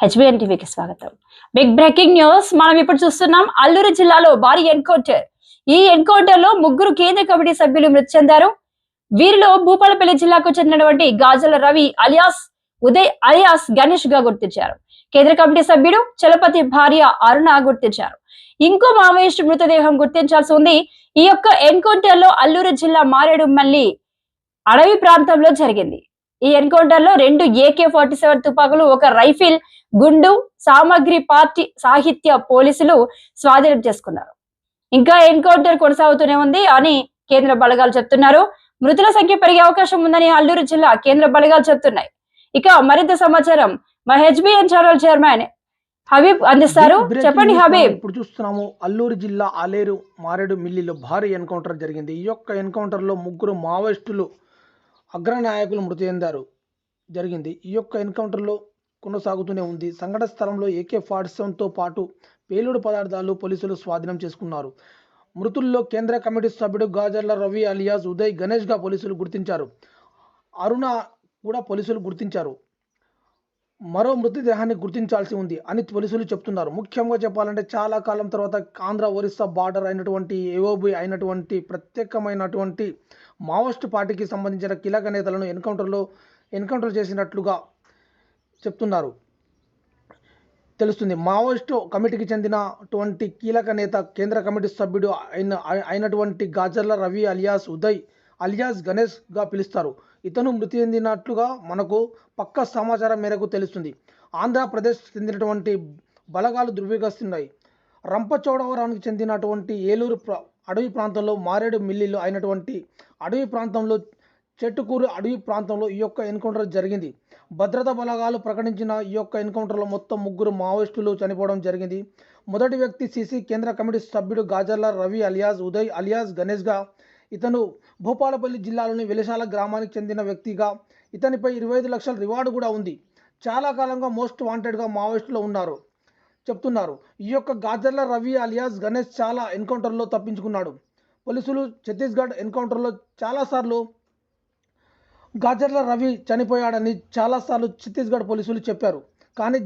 HBN టీవీకి స్వాగతం. Big breaking news. మనం ఇప్పుడు చూస్తున్నాం అల్లూరు జిల్లాలో భారీ ఎన్కౌంటర్. ఈ ఎన్కౌంటర్లో ముగ్గురు కేంద్ర కమిటీ సభ్యులు మృతి చెందారు. వీరిలో భూపాలపల్లి జిల్లాకు చెందినటువంటి గాజల రవి అలియాస్ ఉదయ్ అలియాస్ గణేష్గా గుర్తించారు. కేంద్ర కమిటీ సభ్యుడు చలపతి భార్య అరుణ గుర్తించారు. ఇంకో మావోయిస్టు మృతదేహం గుర్తించాల్సి ఉంది. ఈ యొక్క ఎన్కౌంటర్లో అల్లూరు జిల్లా మారేడుమల్లి అడవి ప్రాంతంలో జరిగింది. ఈ ఎన్కౌంటర్లో రెండు ఏకే ఫార్టీ సెవెన్ తుపాకులు ఒక రైఫిల్ గుండు సామగ్రి పార్టీ సాహిత్య పోలీసులు స్వాధీనం చేసుకున్నారు. ఇంకా ఎన్కౌంటర్ కొనసాగుతూనే ఉంది అని కేంద్ర బలగాలు చెప్తున్నారు. మృతుల సంఖ్య పెరిగే అవకాశం ఉందని అల్లూరు జిల్లా కేంద్ర బలగాలు చెప్తున్నాయి. ఇక మరింత సమాచారం మా హెచ్బిఎన్ ఛానల్ చైర్మన్ హబీబ్ అందిస్తారు. చెప్పండి హబీబ్. ఇప్పుడు చూస్తున్నాము. అల్లూరు జిల్లా ఆలేరు మారేడు మిల్లిలో భారీ ఎన్కౌంటర్ జరిగింది. ఈ యొక్క ఎన్కౌంటర్లో ముగ్గురు మావోయిస్టులు అగ్రనాయకులు మృతి చెందారు. జరిగింది. ఈ యొక్క ఎన్కౌంటర్లో కొనసాగుతూనే ఉంది. సంఘటన స్థలంలో ఏకే ఫార్సంతో పాటు పేలుడు పదార్థాలు పోలీసులు స్వాధీనం చేసుకున్నారు. మృతుల్లో కేంద్ర కమిటీ సభ్యుడు గాజర్ల రవి అలియాస్ ఉదయ్ గణేష్గా పోలీసులు గుర్తించారు. అరుణ కూడా పోలీసులు గుర్తించారు. మరో మృతదేహాన్ని గుర్తించాల్సి ఉంది అని పోలీసులు చెప్తున్నారు. ముఖ్యంగా చెప్పాలంటే చాలా కాలం తర్వాత ఆంధ్ర ఒరిస్సా బార్డర్ అయినటువంటి ఏఓబి అయినటువంటి ప్రత్యేకమైనటువంటి మావోయిస్ట్ పార్టీకి సంబంధించిన కీలక నేతలను ఎన్కౌంటర్లో ఎన్కౌంటర్ చేసినట్లుగా చెప్తున్నారు. తెలుస్తుంది. మావోయిస్టు కమిటీకి చెందినటువంటి కీలక నేత కేంద్ర కమిటీ సభ్యుడు అయిన అయినటువంటి గాజర్ల రవి అలియాస్ ఉదయ్ అలియాస్ గణేష్గా పిలుస్తారు. ఇతను మృతి చెందినట్లుగా మనకు పక్క సమాచారం మేరకు తెలుస్తుంది. ఆంధ్రప్రదేశ్ చెందినటువంటి బలగాలు ధృవీకరిస్తున్నాయి. రంపచోడవరానికి చెందినటువంటి ఏలూరు అడవి ప్రాంతంలో మారేడు మిల్లీలు అయినటువంటి అడవి ప్రాంతంలో చెట్టుకూరు అడవి ప్రాంతంలో ఈ యొక్క ఎన్కౌంటర్ జరిగింది. భద్రతా బలగాలు ప్రకటించిన ఈ యొక్క ఎన్కౌంటర్లో మొత్తం ముగ్గురు మావోయిస్టులు చనిపోవడం జరిగింది. మొదటి వ్యక్తి సీసీ కేంద్ర కమిటీ సభ్యుడు గాజర్ల రవి అలియాస్ ఉదయ్ అలియాస్ గణేష్గా ఇతను భూపాలపల్లి జిల్లాలోని వెలిశాల గ్రామానికి చెందిన వ్యక్తిగా ఇతనిపై ఇరవై ఐదు లక్షల రివార్డు కూడా ఉంది. చాలా కాలంగా మోస్ట్ వాంటెడ్గా మావోయిస్టులు ఉన్నారు చెప్తున్నారు. ఈ యొక్క గాజర్ల రవి అలియాస్ గణేష్ చాలా ఎన్కౌంటర్లో తప్పించుకున్నాడు. పోలీసులు ఛత్తీస్గఢ్ ఎన్కౌంటర్లో చాలాసార్లు గాజర్ల రవి చనిపోయాడని చాలాసార్లు ఛత్తీస్గఢ్ పోలీసులు చెప్పారు. కానీ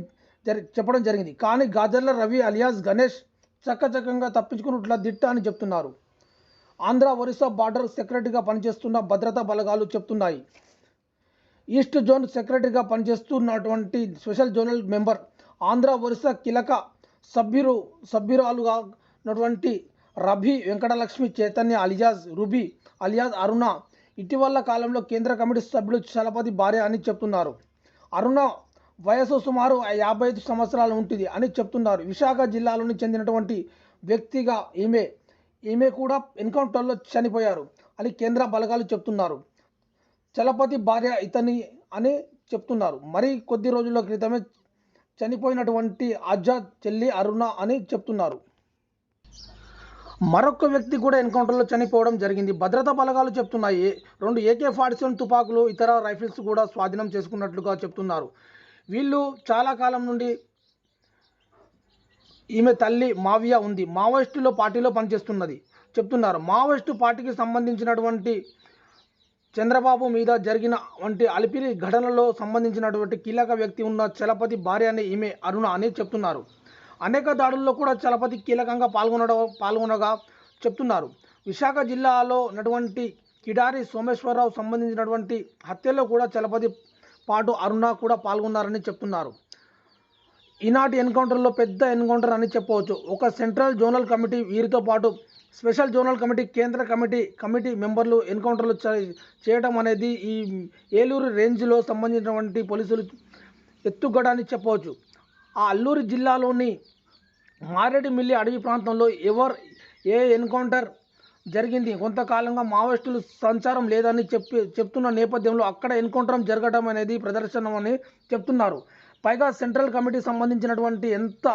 జరి చెప్పడం జరిగింది. కానీ గాజర్ల రవి అలియాస్ గణేష్ చక్కచక్కంగా తప్పించుకున్నట్ల దిట్ట అని చెప్తున్నారు. ఆంధ్ర ఒరిస్సా బార్డర్ సెక్రటరీగా పనిచేస్తున్న భద్రతా బలగాలు చెప్తున్నాయి. ఈస్ట్ జోన్ సెక్రటరీగా పనిచేస్తున్నటువంటి special zonal member Andhra Orissa కీలక సభ్యులు సభ్యురాలుగా ఉన్నటువంటి రభి వెంకటలక్ష్మి చైతన్య అలియాజ్ రుబి అలియాజ్ అరుణ ఇటీవల కాలంలో కేంద్ర కమిటీ సభ్యులు చలపతి భార్య అని చెప్తున్నారు. అరుణ వయసు సుమారు యాభై ఐదు సంవత్సరాలు ఉంటుంది అని చెప్తున్నారు. విశాఖ జిల్లాలోని చెందినటువంటి వ్యక్తిగా ఈమె ఈమె కూడా ఎన్కౌంటర్లో చనిపోయారు అని కేంద్ర బలగాలు చెప్తున్నారు. చలపతి భార్య ఇతని అని చెప్తున్నారు. మరి కొద్ది రోజుల క్రితమే చనిపోయినటువంటి ఆజాద్ చెల్లి అరుణ అని చెప్తున్నారు. మరొక వ్యక్తి కూడా ఎన్కౌంటర్లో చనిపోవడం జరిగింది. భద్రతా బలగాలు చెప్తున్నాయి. రెండు ఏకే ఫార్టీ సెవెన్ తుపాకులు ఇతర రైఫిల్స్ కూడా స్వాధీనం చేసుకున్నట్లుగా చెప్తున్నారు. వీళ్ళు చాలా కాలం నుండి ఈమె తల్లి మావియా ఉంది. మావోయిస్టులో పార్టీలో పనిచేస్తున్నది. చెప్తున్నారు. మావోయిస్టు పార్టీకి సంబంధించినటువంటి చంద్రబాబు మీద జరిగిన వంటి అలిపిరి ఘటనలో సంబంధించినటువంటి కీలక వ్యక్తి ఉన్న చలపతి భార్య అనే ఈమె అరుణ అని చెప్తున్నారు. అనేక దాడుల్లో కూడా చలపతి కీలకంగా పాల్గొనడం పాల్గొనగా చెప్తున్నారు. విశాఖ జిల్లాలో ఉన్నటువంటి కిడారి సోమేశ్వరరావు సంబంధించినటువంటి హత్యలో కూడా చలపతి పాటు అరుణ కూడా పాల్గొన్నారని చెప్తున్నారు. ఈనాటి ఎన్కౌంటర్లో పెద్ద ఎన్కౌంటర్ అని చెప్పవచ్చు. ఒక సెంట్రల్ జోనల్ కమిటీ వీరితో పాటు స్పెషల్ జోనల్ కమిటీ కేంద్ర కమిటీ కమిటీ మెంబర్లు ఎన్కౌంటర్లు చేయడం అనేది ఈ ఏలూరు రేంజ్లో సంబంధించినటువంటి పోలీసులు ఎత్తుగడ అని చెప్పవచ్చు. ఆ అల్లూరు జిల్లాలోని మారేడుమిల్లి అడవి ప్రాంతంలో ఎవర్ ఏ ఎన్కౌంటర్ జరిగింది? కొంతకాలంగా మావోయిస్టులు సంచారం లేదని చెప్పి చెప్తున్న నేపథ్యంలో అక్కడ ఎన్కౌంటర్ జరగడం అనేది ప్రదర్శనం అని చెప్తున్నారు. పైగా సెంట్రల్ కమిటీ సంబంధించినటువంటి ఎంత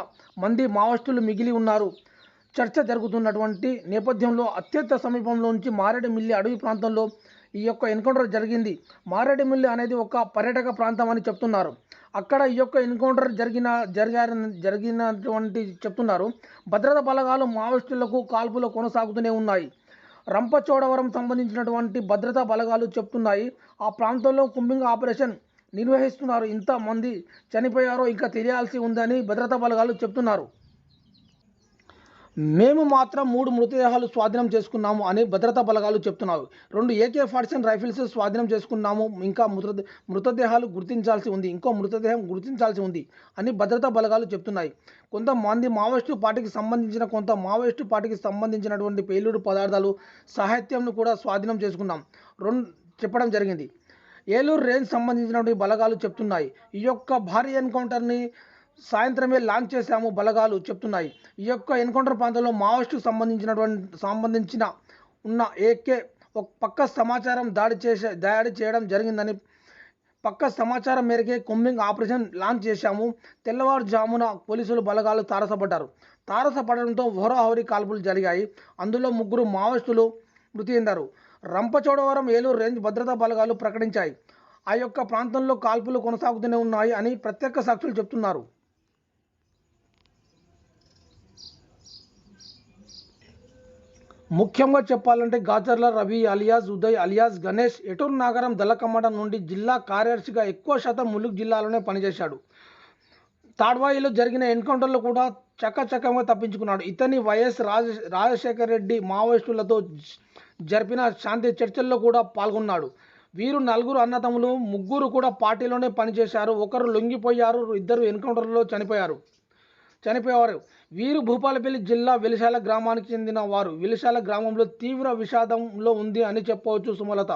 మంది మావోయిస్టులు మిగిలి ఉన్నారు? చర్చ జరుగుతున్నటువంటి నేపథ్యంలో అత్యంత సమీపంలో నుంచి మారేడుమిల్లి అడవి ప్రాంతంలో ఈ యొక్క ఎన్కౌంటర్ జరిగింది. మారేడుమిల్లి అనేది ఒక పర్యాటక ప్రాంతం అని చెప్తున్నారు. అక్కడ ఈ యొక్క ఎన్కౌంటర్ జరిగిన జరిగారని జరిగినటువంటి చెప్తున్నారు. భద్రతా బలగాలు మావోయిస్టులకు కాల్పులు కొనసాగుతూనే ఉన్నాయి. రంపచోడవరం సంబంధించినటువంటి భద్రతా బలగాలు చెప్తున్నాయి. ఆ ప్రాంతంలో కుంభింగ్ ఆపరేషన్ నిర్వహిస్తున్నారు ఇంతమంది. చనిపోయారో ఇంకా తెలియాల్సి ఉందని భద్రతా బలగాలు చెప్తున్నారు. మేము మాత్రం మూడు మృతదేహాలు స్వాధీనం చేసుకున్నాము అని భద్రతా బలగాలు చెప్తున్నారు రెండు ఏకే ఫార్టీ సెవెన్ రైఫిల్స్ స్వాధీనం చేసుకున్నాము. ఇంకా మృత మృతదేహాలు గుర్తించాల్సి ఉంది. ఇంకో మృతదేహం గుర్తించాల్సి ఉంది అని భద్రతా బలగాలు చెప్తున్నాయి. కొంతమంది మావోయిస్టు పార్టీకి సంబంధించిన కొంత మావోయిస్టు పార్టీకి సంబంధించినటువంటి పేలుడు పదార్థాలు సాహిత్యంను కూడా స్వాధీనం చేసుకున్నాం. రెండు చెప్పడం జరిగింది. ఏలూరు రేంజ్ సంబంధించినటువంటి బలగాలు చెప్తున్నాయి. ఈ యొక్క భారీ ఎన్కౌంటర్ని సాయంత్రమే లాంచ్ చేశాము బలగాలు చెప్తున్నాయి. ఈ యొక్క ఎన్కౌంటర్ ప్రాంతంలో మావోయిస్టుకు సంబంధించినటువంటి సంబంధించిన ఉన్న ఏకే ఒక పక్క సమాచారం దాడి చేసే దాడి చేయడం జరిగిందని పక్క సమాచారం మేరకే కొమ్మింగ్ ఆపరేషన్ లాంచ్ చేశాము. తెల్లవారుజామున పోలీసులు బలగాలు తారసపడ్డారు. తారసపడడంతో హోరాహోరీ కాల్పులు జరిగాయి. అందులో ముగ్గురు మావోయిస్టులు మృతి చెందారు. రంపచోడవరం ఏలూరు రేంజ్ భద్రతా బలగాలు ప్రకటించాయి. ఆ యొక్క ప్రాంతంలో కాల్పులు కొనసాగుతూనే ఉన్నాయి అని ప్రత్యక్ష సాక్షులు చెప్తున్నారు. ముఖ్యంగా చెప్పాలంటే Gajarla Ravi alias Uday alias Ganesh Eturunagaram దళకమ్మడ నుండి జిల్లా కార్యదర్శిగా ఎక్కువ శాతం ములుగు జిల్లాలోనే పనిచేశాడు. తాడ్వాయిలో జరిగిన ఎన్కౌంటర్లో కూడా చకచకంగా తప్పించుకున్నాడు. ఇతని వైఎస్ రాజ రాజశేఖర రెడ్డి మావోయిస్టులతో జరిపిన శాంతి చర్చల్లో కూడా పాల్గొన్నాడు. వీరు నలుగురు అన్నతమ్ములు ముగ్గురు కూడా పార్టీలోనే పనిచేశారు. ఒకరు లొంగిపోయారు ఇద్దరు ఎన్కౌంటర్లో చనిపోయారు. చనిపోయేవారు. వీరు భూపాలపల్లి జిల్లా వెలిశాల గ్రామానికి చెందిన వారు వెలిశాల గ్రామంలో తీవ్ర విషాదంలో ఉంది అని చెప్పవచ్చు సుమలత.